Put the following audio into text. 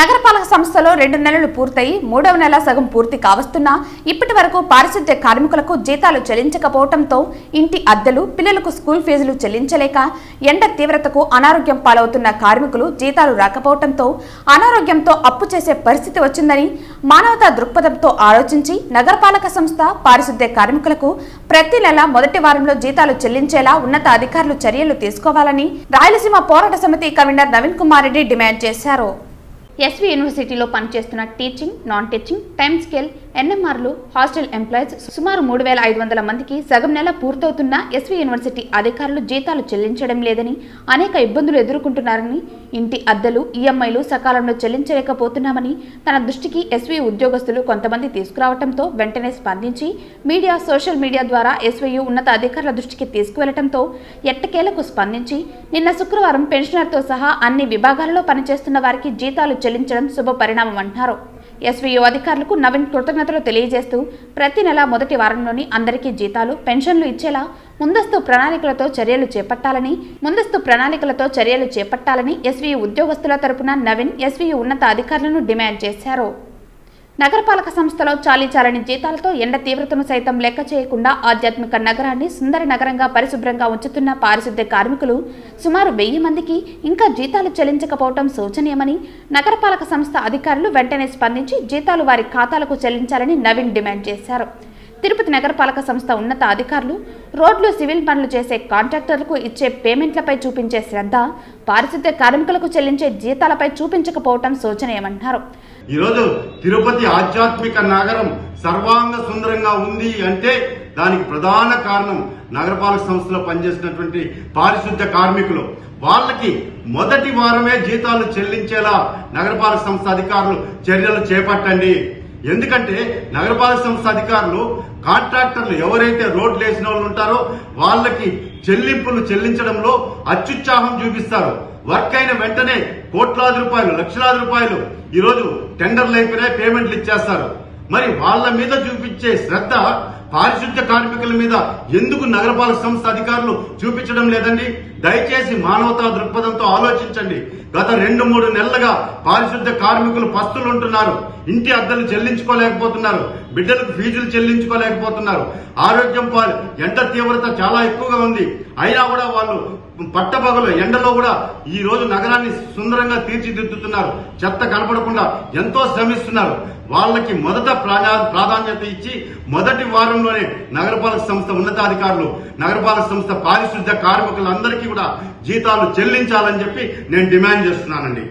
నగరపాలక సంస్థలో రెండు నెలలు పూర్తయి మూడవ నెల సగం పూర్తి కావస్తున్నా ఇప్పటి వరకు పారిశుద్ధ్య కార్మికులకు జీతాలు చెల్లించకపోవడంతో ఇంటి అద్దెలు పిల్లలకు స్కూల్ ఫీజులు చెల్లించలేక ఎండ తీవ్రతకు అనారోగ్యం పాలవుతున్న కార్మికులు జీతాలు రాకపోవడంతో అనారోగ్యంతో అప్పు చేసే పరిస్థితి వచ్చిందని మానవతా దృక్పథంతో ఆలోచించి నగరపాలక సంస్థ పారిశుద్ధ్య కార్మికులకు ప్రతి నెల మొదటి వారంలో జీతాలు చెల్లించేలా ఉన్నత అధికారులు చర్యలు తీసుకోవాలని రాయలసీమ పోరాట సమితి కమిషనర్ నవీన్ కుమార్ రెడ్డి డిమాండ్ చేశారు. ఎస్వి యూనివర్సిటీలో పనిచేస్తున్న teaching non teaching time scale ఎన్ఎంఆర్లు hostel employees సుమారు మూడు వేల ఐదు వందల మందికి సగం నెల పూర్తవుతున్న ఎస్వి యూనివర్సిటీ అధికారులు జీతాలు చెల్లించడం లేదని అనేక ఇబ్బందులు ఎదుర్కొంటున్నారని ఇంటి అద్దెలు ఈఎంఐలు సకాలంలో చెల్లించలేకపోతున్నామని తన దృష్టికి ఎస్వి ఉద్యోగస్తులు కొంతమంది తీసుకురావడంతో వెంటనే స్పందించి మీడియా సోషల్ మీడియా ద్వారా ఎస్వీయు ఉన్నత అధికారుల దృష్టికి తీసుకువెళ్ళడంతో ఎట్టకేలకు స్పందించి నిన్న శుక్రవారం పెన్షనర్తో సహా అన్ని విభాగాలలో పనిచేస్తున్న వారికి జీతాలు చెల్లించడం శుభ పరిణామం అంటున్నారు. ఎస్వీఓ అధికారులకు నవీన్ కృతజ్ఞతలు తెలియజేస్తూ ప్రతి నెల మొదటి వారంలోని అందరికీ జీతాలు పెన్షన్లు ఇచ్చేలా ముందస్తు ప్రణాళికలతో చర్యలు చేపట్టాలని ముందస్తు ప్రణాళికలతో చర్యలు చేపట్టాలని ఎస్వీ ఉద్యోగస్తుల తరపున నవీన్ ఎస్వీ ఉన్నత అధికారులను డిమాండ్ చేశారు. నగరపాలక సంస్థలో చాలీచాలని జీతాలతో ఎండ తీవ్రతను సైతం లెక్క చేయకుండా ఆధ్యాత్మిక నగరాన్ని సుందర నగరంగా పరిశుభ్రంగా ఉంచుతున్న పారిశుద్ధ్య కార్మికులు సుమారు వెయ్యి మందికి ఇంకా జీతాలు చెల్లించకపోవడం శోచనీయమని నగరపాలక సంస్థ అధికారులు వెంటనే స్పందించి జీతాలు వారి ఖాతాలకు చెల్లించాలని నవీన్ డిమాండ్ చేశారు. తిరుపతి నగరపాలక సంస్థ ఉన్నత అధికారులు రోడ్లు సివిల్ పనులు చేసే కాంట్రాక్టర్లకు ఇచ్చే పేమెంట్లపై చూపించే శ్రద్ధ పారిశుద్ధ్య కార్మికులకు చెల్లించే జీతాలపై చూపించకపోవటం శోచనీయమన్నారు ఈరోజు తిరుపతి ఆధ్యాత్మిక నగరం సర్వాంగ సుందరంగా ఉంది అంటే దానికి ప్రధాన కారణం నగరపాలక సంస్థలో పనిచేసినటువంటి పారిశుద్ధ్య కార్మికులు. వాళ్ళకి మొదటి వారమే జీతాలు చెల్లించేలా నగరపాలక సంస్థ అధికారులు చర్యలు చేపట్టండి. ఎందుకంటే నగరపాలక సంస్థ అధికారులు కాంట్రాక్టర్లు ఎవరైతే రోడ్లు వేసిన వాళ్ళు ఉంటారో వాళ్ళకి చెల్లింపులు చెల్లించడంలో అత్యుత్సాహం చూపిస్తారు. వర్క్ అయిన వెంటనే కోట్లాది రూపాయలు లక్షలాది రూపాయలు ఈరోజు టెండర్లు అయిపోయినాయి పేమెంట్లు ఇచ్చేస్తారు. మరి వాళ్ళ మీద చూపించే శ్రద్ధ పారిశుద్ధ్య కార్మికుల మీద ఎందుకు నగరపాలక సంస్థ అధికారులు చూపించడం లేదండి? దయచేసి మానవతా దృక్పథంతో ఆలోచించండి. గత రెండు మూడు నెలలుగా పారిశుద్ధ్య కార్మికులు పస్తులు ఉంటున్నారు ఇంటి అద్దెలు చెల్లించుకోలేకపోతున్నారు. బిడ్డలకు ఫీజులు చెల్లించుకోలేకపోతున్నారు. ఆరోగ్యం పాలు ఎండ తీవ్రత చాలా ఎక్కువగా ఉంది. అయినా కూడా వాళ్ళు పట్టపగలు ఎండలో కూడా ఈ రోజు నగరాన్ని సుందరంగా తీర్చిదిద్దుతున్నారు. చెత్త కనపడకుండా ఎంతో శ్రమిస్తున్నారు. వాళ్ళకి మొదట ప్రాధాన్యత ఇచ్చి మొదటి వారంలోనే నగరపాలక సంస్థ ఉన్నతాధికారులు నగరపాలక సంస్థ పారిశుద్ధ్య కార్మికులందరికీ కూడా జీతాలు చెల్లించాలని చెప్పి నేను డిమాండ్ చేస్తున్నానండి.